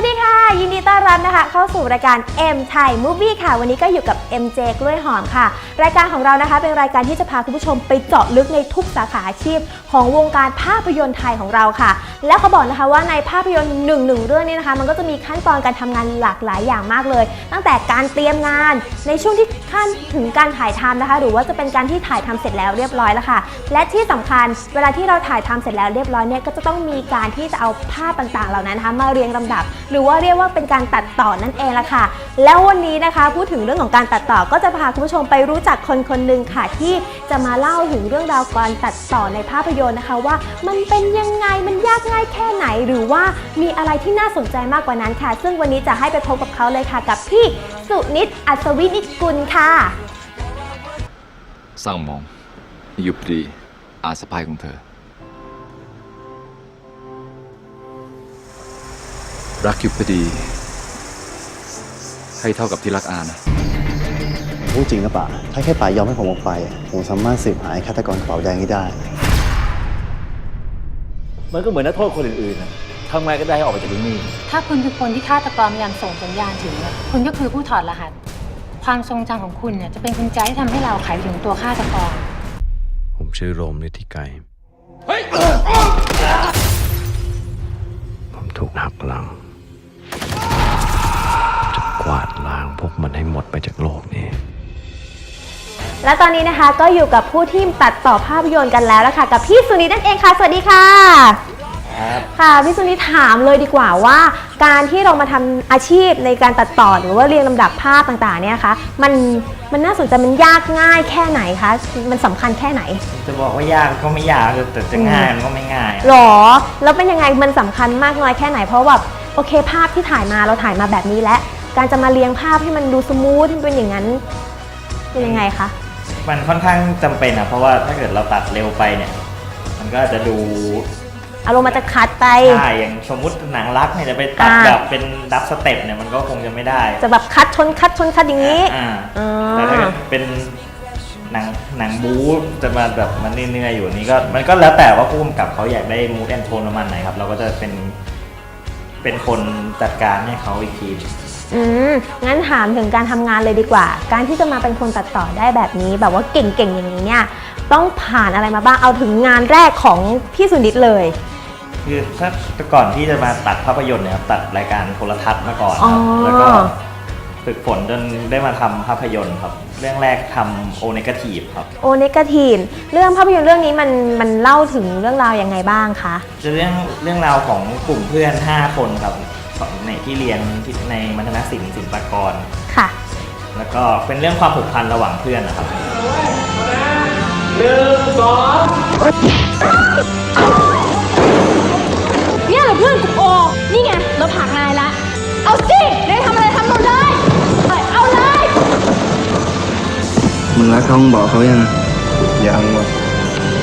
วัสดีค่ะ ยินดีต้อนรับนะคะ เข้าสู่รายการ M Thai Movie ค่ะ วันนี้ก็อยู่กับ MJ กล้วยหอมค่ะ รายการของเรานะคะ เป็นรายการที่จะพาคุณผู้ชมไปเจาะลึกในทุกสาขาอาชีพ ของวงการภาพยนตร์ไทยของเราค่ะ แล้วเขาบอกนะคะว่าในภาพยนตร์หนึ่งหนึ่งเรื่องนี้นะคะ มันก็จะมีขั้นตอนการทำงานหลากหลายอย่างมากเลย ตั้งแต่การเตรียมงาน ในช่วงที่ขั้นถึงการถ่ายทำนะคะ หรือว่าจะเป็นการที่ถ่ายทำเสร็จแล้วเรียบร้อยแล้วค่ะ และที่สำคัญ เวลาที่เราถ่ายทำเสร็จแล้วเรียบร้อยเนี่ยก็จะต้องมีการที่จะเอาภาพต่างๆ เหล่านั้นนะคะมาเรียงลำดับหรือว่าเรียกว่าเป็นการตัดต่อนั่นเองละค่ะ แล้ววันนี้นะคะพูดถึงเรื่องของการตัดต่อก็จะพาคุณผู้ชมไปรู้จักคนคนหนึ่งค่ะ ที่จะมาเล่าถึงเรื่องราวการตัดต่อในภาพยนตร์นะคะ ว่ามันเป็นยังไงมันยากง่ายแค่ไหน หรือว่ามีอะไรที่น่าสนใจมากกว่านั้นค่ะ ซึ่งวันนี้จะให้ไปพบกับเขาเลยค่ะกับพี่สุนิตอัศวินิจกุลค่ะเศร้าหมองยุบดีอาสะพายของเธอ รักยุบพดี ให้เท่ากับที่รักอานะ พูดจริงนะป่าถ้าแค่ป่ายอมให้ผมออกไป ผมสามารถสืบหาไอ้ฆาตกรกระเป๋าแดงนี้ได้ มันก็เหมือนนักโทษคนอื่นๆนะทำไงก็ได้ให้ออกไปจากที่นี่ ถ้าคุณคือคนที่ฆาตกรพยายามส่งสัญญาณถึงเนี่ยคุณก็คือผู้ถอดรหัส ความทรงจำของคุณเนี่ยจะเป็นกุญแจที่ทำให้เราไขถึงตัวฆาตกร ผมชื่อโรมฤทธิไกรผมถูกหักหลัง และตอนนี้นะคะก็อยู่กับผู้ที่ตัดต่อภาพยนตร์กันแล้วละค่ะกับพี่สุนิตนั่นเองค่ะ สวัสดีค่ะค่ะพี่สุนิตถามเลยดีกว่าว่า การที่เรามาทำอาชีพในการตัดต่อหรือว่าเรียงลำดับภาพต่างๆเนี่ยนะคะมันมันน่าสนใจมันยากง่ายแค่ไหนคะมันสำคัญแค่ไหนจะบอกว่ายากก็ไม่ยากแต่จะง่ายมันก็ไม่ง่าย หรอ แล้วเป็นยังไงมันสำคัญมากน้อยแค่ไหนเพราะแบบโอเคภาพที่ถ่ายมาเราถ่ายมาแบบนี้แล้วการจะมาเรียงภาพให้มันดูสมูทให้มันเป็นอย่างนั้นเป็นยังไงคะ มันค่อนข้างจำเป็นอะเพราะว่าถ้าเกิดเราตัดเร็วไปเนี่ย มันก็อาจจะดูอารมณ์มันจะคัดไป ใช่อย่างสมมุติหนังรักเนี่ยจะไปตัดอ่า แบบเป็นดับสเต็ปเนี่ยมันก็คงจะไม่ได้จะแบบคัดชนคัดชนคัดอย่างนี้ อ่าอ๋อ แต่ถ้าเกิดเป็นหนังหนังบู๊จะมาแบบมันเนื่อยๆอยู่นี่ก็มันก็แล้วแต่ว่าผู้กำกับเขาอยากได้มูดแอนโทนประมาณไหนครับ เราก็จะเป็นเป็นคนจัดการให้เขาอีกที อืมงั้นถามถึงการทำงานเลยดีกว่า การที่จะมาเป็นคนตัดต่อได้แบบนี้ แบบว่าเก่งๆอย่างนี้เนี่ย ต้องผ่านอะไรมาบ้าง เอาถึงงานแรกของพี่สุนิตเลย คือถ้าแต่ก่อนที่จะมาตัดภาพยนตร์เนี่ยครับตัดรายการโทรทัศน์มาก่อนอ๋อครับแล้วก็ฝึกฝนจนได้มาทำภาพยนตร์ครับ เรื่องแรกทำโอเนกาทีฟครับ โอเนกาทีนเรื่องภาพยนตร์เรื่องนี้มันมันเล่าถึงเรื่องราวยังไงบ้างคะ จะเรื่องเรื่องราวของกลุ่มเพื่อน 5 คนครับ ของในที่เรียนที่ในมัธยศิลป์ศิลปากร ค่ะ แล้วก็เป็นเรื่องความผูกพันระหว่างเพื่อนนะครับเนี่ยเหรอเพื่อนกูโอ นี่ไงเราผลักนายละ เอาสินายทำอะไรทำเราเลยเอ้ยเอาเลยมึงรักเขามึงบอกเขายังยังวะ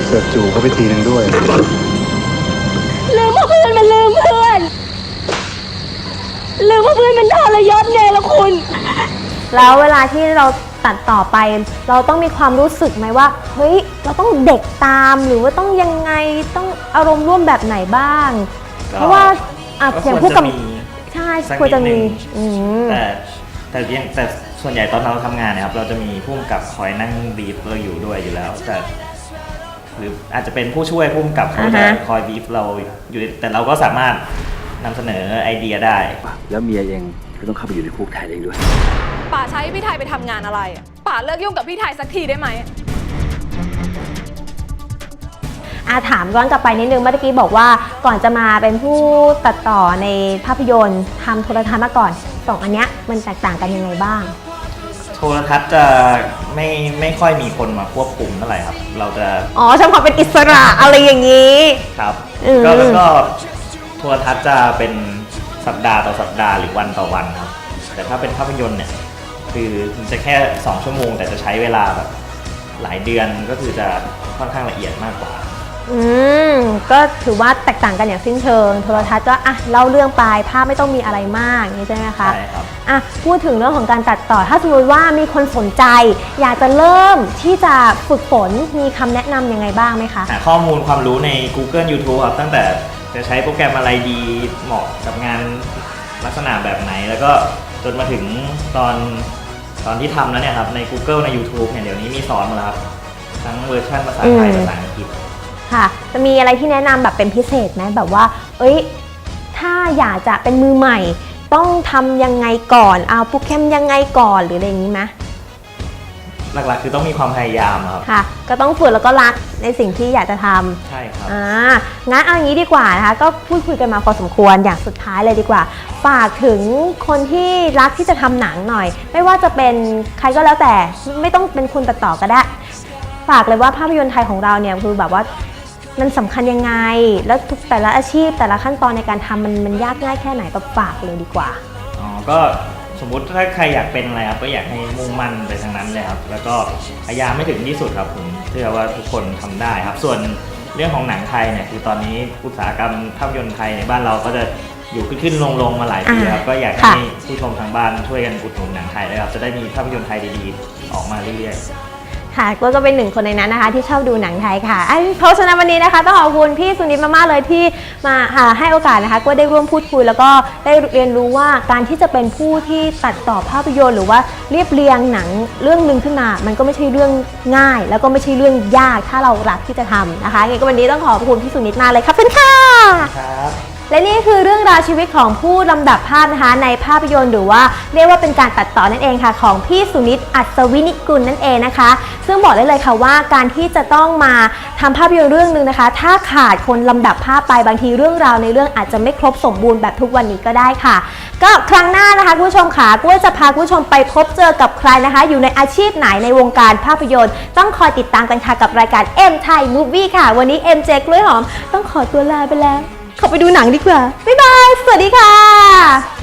เสือกจู่เขาไปทีหนึ่งด้วย ลืมว่าเพื่อนมันลืมเพื่อน ลืมว่าเพื่อนมันทรยศไงละคุณ แล้วเวลาที่เราตัดต่อไป เราต้องมีความรู้สึกไหมว่าเฮ้ยเราต้องเด็กตามหรือว่าต้องยังไงต้องอารมณ์ร่วมแบบไหนบ้างก็เพราะว่าอะก็อย่างควรผู้จะกำมี ใช่สักควรจะนิดมีนึงอืม แต่แต่ยังแต่ส่วนใหญ่ตอนเราทำงานเนะครับ เราจะมีผู้กำกับคอยนั่งบีบเราอยู่ด้วยอยู่แล้ว แต่หรืออาจจะเป็นผู้ช่วยผู้กำกับเขาจะอ่าฮะ คอยบีบเราอยู่แต่เราก็สามารถ นำเสนอไอเดียได้ แล้วเมียเองก็ต้องเข้าไปอยู่ในคุกแทนเองด้วย ป่าใช้พี่ไทยไปทำงานอะไรอะป่าเลิกยุ่งกับพี่ไทยสักทีได้ไหม อาถามย้อนกลับไปนิดนึงเมื่อกี้บอกว่าก่อนจะมาเป็นผู้ตัดต่อในภาพยนตร์ทำโทรทัศน์มาก่อนสองอันเนี้ยมันแตกต่างกันยังไงบ้าง โทรทัศน์จะไม่ไม่ค่อยมีคนมาควบคุมเท่าไหร่ครับ เราจะอ๋อฉันขอเป็นอิสระอะไรอย่างนี้ ครับ อืม ก็แล้วก็โท รทัศน์จะเป็นสัปดาห์ต่อสัปดาห์หรือวันต่อวันครับ แต่ถ้าเป็นภาพยนตร์เนี่ย คือมันจะแค่ 2 ชั่วโมง แต่จะใช้เวลาแบบหลายเดือนก็คือจะค่อนข้างละเอียดมากกว่า อืม ก็ถือว่าแตกต่างกันอย่างสิ้นเชิง โทรทัศน์ก็อะเล่าเรื่องไปภาพไม่ต้องมีอะไรมากอย่างนี้ใช่ไหมคะใช่ครับอะพูดถึงเรื่องของการตัดต่อถ้าสมมติว่ามีคนสนใจ อยากจะเริ่มที่จะฝึกฝนมีคำแนะนำยังไงบ้างไหมคะ หาข้อมูลความรู้ใน Google YouTube ครับตั้งแต่ จะใช้โปรแกรมอะไรดีเหมาะกับงานลักษณะแบบไหน แล้วก็จนมาถึงตอนตอนที่ทำแล้วเนี่ยครับ ใน Google ใน YouTube เนี่ยเดี๋ยวนี้มีสอนหมาแล้วครับ ทั้งเวอร์ชันภาษาไทย อืม ภาษาอังกฤษ ค่ะ จะมีอะไรที่แนะนำแบบเป็นพิเศษไหมแบบว่า เอ้ย ถ้าอยากจะเป็นมือใหม่ ต้องทำยังไงก่อน เอาโปรแกรมยังไงก่อนหรืออะไรอย่างนี้ไหม หลักๆ คือต้องมีความพยายามครับ ค่ะ ก็ต้องฝึกแล้วก็รักในสิ่งที่อยากจะทำใช่ครับ อ่างั้นเอาอย่างนี้ดีกว่านะคะ ก็พูดคุยกันมาพอสมควรอย่างสุดท้ายเลยดีกว่า ฝากถึงคนที่รักที่จะทำหนังหน่อย ไม่ว่าจะเป็นใครก็แล้วแต่ไม่ต้องเป็นคุณตัดต่อก็ได้ ฝากเลยว่าภาพยนตร์ไทยของเราเนี่ยคือแบบว่ามันสำคัญยังไง แล้วทุกแต่ละอาชีพแต่ละขั้นตอนในการทำมันมันยากง่ายแค่ไหนก็ฝากเลยดีกว่า อ๋อ ก็ สมมุติถ้าใครอยากเป็นอะไรครับก็อยากให้มุ่งมั่นไปทางนั้นเลยครับ แล้วก็พยายามไม่ถึงที่สุดครับผมเชื่อว่าทุกคนทำได้ครับ ส่วนเรื่องของหนังไทยเนี่ยคือตอนนี้อุตสาหกรรมภาพยนตร์ไทยในบ้านเราก็จะอยู่ขึ้นขึ้นลงลงมาหลายปีครับอ่าก็อยากค่ะให้ผู้ชมทางบ้านช่วยกันอุดหนุนหนังไทยด้วยครับจะได้มีภาพยนตร์ไทยดีๆออกมาเรื่อยๆ ค่ะก็ก็เป็นหนึ่งคนในนั้นนะคะ ที่ชอบดูหนังไทยค่ะอะเพราะฉะนั้นวันนี้นะคะต้องขอบคุณพี่สุนิตมากๆเลยที่มาให้โอกาสนะคะก็ได้ร่วมพูดคุย แล้วก็ได้เรียนรู้ว่าการที่จะเป็นผู้ที่ตัดต่อภาพยนตร์หรือว่าเรียบเรียงหนังเรื่องหนึ่งขึ้นมา มันก็ไม่ใช่เรื่องง่าย แล้วก็ไม่ใช่เรื่องยากถ้าเรารักที่จะทำนะคะยังไงก็วันนี้ต้องขอบคุณพี่สุนิตมากเลยครับคุณค่ะครับ และนี่คือเรื่องราวชีวิตของผู้ลำดับภาพนะคะในภาพยนตร์หรือว่าเรียกว่าเป็นการตัดต่อนั่นเองค่ะ ของพี่สุนิตอัศวินิกุลนั่นเองนะคะ ซึ่งบอกได้เลยค่ะว่าการที่จะต้องมาทำภาพยนตร์เรื่องหนึ่งนะคะ ถ้าขาดคนลำดับภาพไปบางทีเรื่องราวในเรื่องอาจจะไม่ครบสมบูรณ์แบบทุกวันนี้ก็ได้ค่ะ ก็ครั้งหน้านะคะคุณผู้ชมค่ะกุ้ยจะพาคุณผู้ชมไปพบเจอกับใครนะคะ อยู่ในอาชีพไหนในวงการภาพยนตร์ ต้องคอยติดตามกันค่ะกับรายการ M Thai Movie ค่ะ วันนี้ MJ กล้วยหอม ต้องขอตัวลาไปแล้ว ขอไปดูหนังดีกว่า บ๊ายบาย สวัสดีค่ะ